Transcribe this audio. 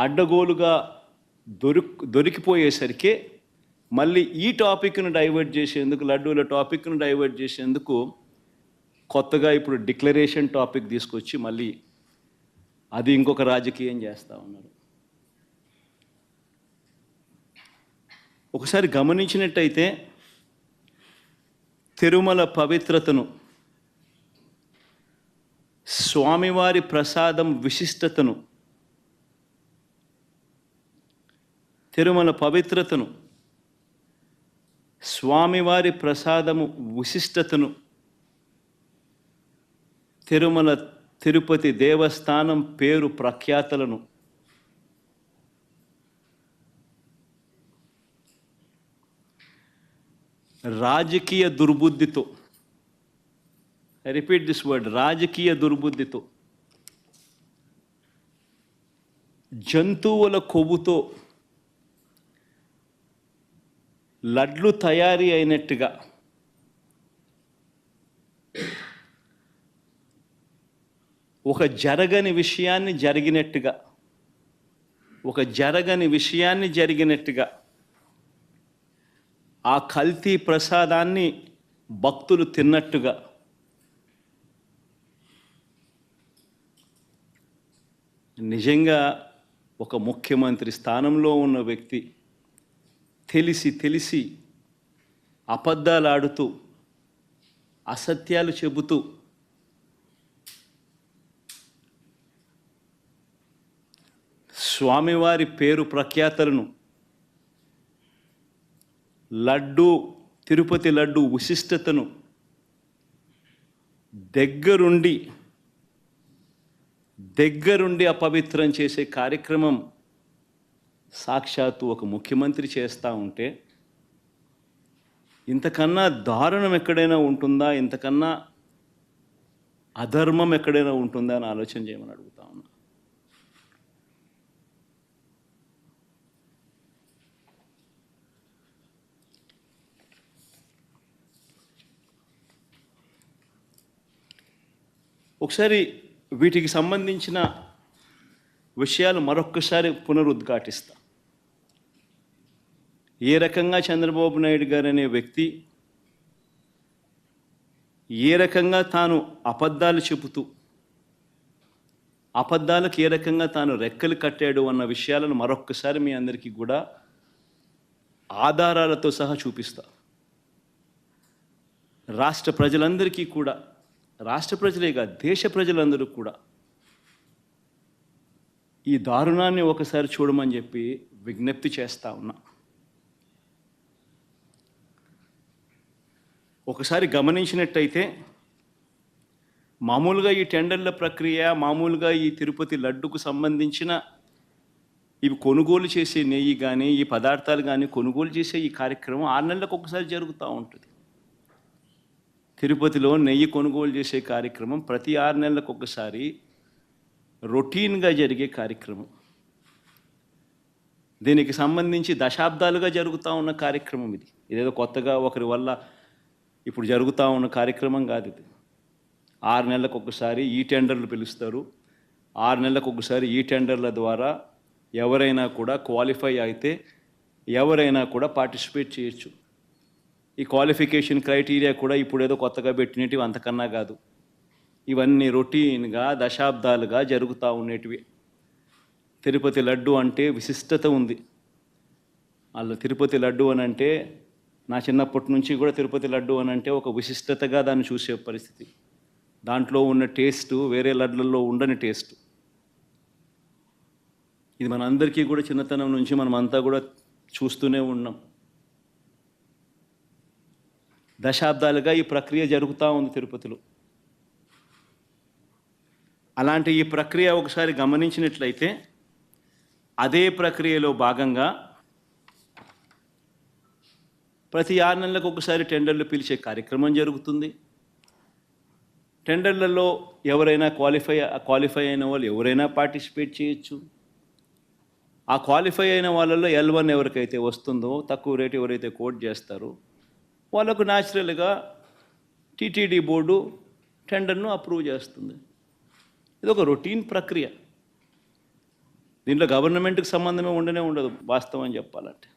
అడ్డగోలుగా దొరుకు దొరికిపోయేసరికి మళ్ళీ ఈ టాపిక్ను డైవర్ట్ చేసేందుకు లడ్డూల టాపిక్ను డైవర్ట్ చేసేందుకు కొత్తగా ఇప్పుడు డిక్లరేషన్ టాపిక్ తీసుకొచ్చి మళ్ళీ అది ఇంకొక రాజకీయం చేస్తూ ఉన్నారు. ఒకసారి గమనించినట్టయితే తిరుమల పవిత్రతను స్వామివారి ప్రసాదం విశిష్టతను తిరుమల పవిత్రతను స్వామివారి ప్రసాదము విశిష్టతను తిరుమల తిరుపతి దేవస్థానం పేరు ప్రఖ్యాతలను రాజకీయ దుర్బుద్ధితో ఐ రిపీట్ దిస్ వర్డ్ రాజకీయ దుర్బుద్ధితో జంతువుల కొవ్వుతో లడ్లు తయారీ అయినట్టుగా. ఒక జరగని విషయాన్ని జరిగినట్టుగా. ఒక జరగని విషయాన్ని జరిగినట్టుగా. ఆ కల్తీ ప్రసాదాన్ని భక్తులు తిన్నట్టుగా. నిజంగా ఒక ముఖ్యమంత్రి స్థానంలో ఉన్న వ్యక్తి తెలిసి తెలిసి అబద్ధాలాడుతూ అసత్యాలు చెబుతూ స్వామివారి పేరు ప్రఖ్యాతలను లడ్డు తిరుపతి లడ్డు విశిష్టతను దగ్గరుండి దగ్గరుండి అపవిత్రం చేసే కార్యక్రమం సాక్షాత్తు ఒక ముఖ్యమంత్రి చేస్తూ ఉంటే ఇంతకన్నా దారుణం ఎక్కడైనా ఉంటుందా? ఇంతకన్నా అధర్మం ఎక్కడైనా ఉంటుందా అని ఆలోచన చేయమని అడుగుతా ఉన్నా. ఒకసారి వీటికి సంబంధించిన విషయాలు మరొక్కసారి పునరుద్ఘాటిస్తా. ఏ రకంగా చంద్రబాబు నాయుడు గారు అనే వ్యక్తి ఏ రకంగా తాను అబద్ధాలు చెబుతూ అబద్ధాలకు ఏ రకంగా తాను రెక్కలు కట్టాడు అన్న విషయాలను మరొక్కసారి మీ అందరికీ కూడా ఆధారాలతో సహా చూపిస్తా. రాష్ట్ర ప్రజలందరికీ కూడా రాష్ట్ర ప్రజలే కాదు దేశ ప్రజలందరూ కూడా ఈ దారుణాన్ని ఒకసారి చూడమని చెప్పి విజ్ఞప్తి చేస్తా ఉన్నా. ఒకసారి గమనించినట్టయితే మామూలుగా ఈ టెండర్ల ప్రక్రియ మామూలుగా ఈ తిరుపతి లడ్డుకు సంబంధించిన ఇవి కొనుగోలు చేసే నెయ్యి కానీ ఈ పదార్థాలు కానీ కొనుగోలు చేసే ఈ కార్యక్రమం ఆరు నెలలకు ఒకసారి జరుగుతూ ఉంటుంది. తిరుపతిలో నెయ్యి కొనుగోలు చేసే కార్యక్రమం ప్రతి ఆరు నెలలకు ఒకసారి రొటీన్గా జరిగే కార్యక్రమం. దీనికి సంబంధించి దశాబ్దాలుగా జరుగుతూ ఉన్న కార్యక్రమం ఇది. ఇదేదో కొత్తగా ఒకరి వల్ల ఇప్పుడు జరుగుతూ ఉన్న కార్యక్రమం కాదు ఇది. ఆరు నెలలకు ఒకసారి ఈ టెండర్లు పిలుస్తారు. ఆరు నెలలకు ఒకసారి ఈ టెండర్ల ద్వారా ఎవరైనా కూడా క్వాలిఫై అయితే ఎవరైనా కూడా పార్టిసిపేట్ చేయొచ్చు. ఈ క్వాలిఫికేషన్ క్రైటీరియా కూడా ఇప్పుడు ఏదో కొత్తగా పెట్టినవి అంతకన్నా కాదు. ఇవన్నీ రొటీన్గా దశాబ్దాలుగా జరుగుతూ ఉండేటివి. తిరుపతి లడ్డు అంటే విశిష్టత ఉంది. వాళ్ళు తిరుపతి లడ్డు అని అంటే నా చిన్నప్పటి నుంచి కూడా తిరుపతి లడ్డు అని అంటే ఒక విశిష్టతగా దాన్ని చూసే పరిస్థితి. దాంట్లో ఉన్న టేస్ట్ వేరే లడ్లలో ఉండని టేస్ట్. ఇది మనందరికీ కూడా చిన్నతనం నుంచి మనం అంతా కూడా చూస్తూనే ఉన్నాం. దశాబ్దాలుగా ఈ ప్రక్రియ జరుగుతూ ఉంది తిరుపతిలో. అలాంటి ఈ ప్రక్రియ ఒకసారి గమనించినట్లయితే అదే ప్రక్రియలో భాగంగా ప్రతి ఆరు నెలలకు ఒకసారి టెండర్లు పిలిచే కార్యక్రమం జరుగుతుంది. టెండర్లలో ఎవరైనా క్వాలిఫై క్వాలిఫై అయిన వాళ్ళు ఎవరైనా పార్టిసిపేట్ చేయొచ్చు. ఆ క్వాలిఫై అయిన వాళ్ళల్లో ఎల్ వన్ ఎవరికైతే వస్తుందో తక్కువ రేటు ఎవరైతే కోట్ చేస్తారో వాళ్ళకు న్యాచురల్గా టీటీడీ బోర్డు టెండర్ను అప్రూవ్ చేస్తుంది. ఇది ఒక రొటీన్ ప్రక్రియ. దీంట్లో గవర్నమెంట్కి సంబంధమే ఉండనే ఉండదు వాస్తవం చెప్పాలంటే.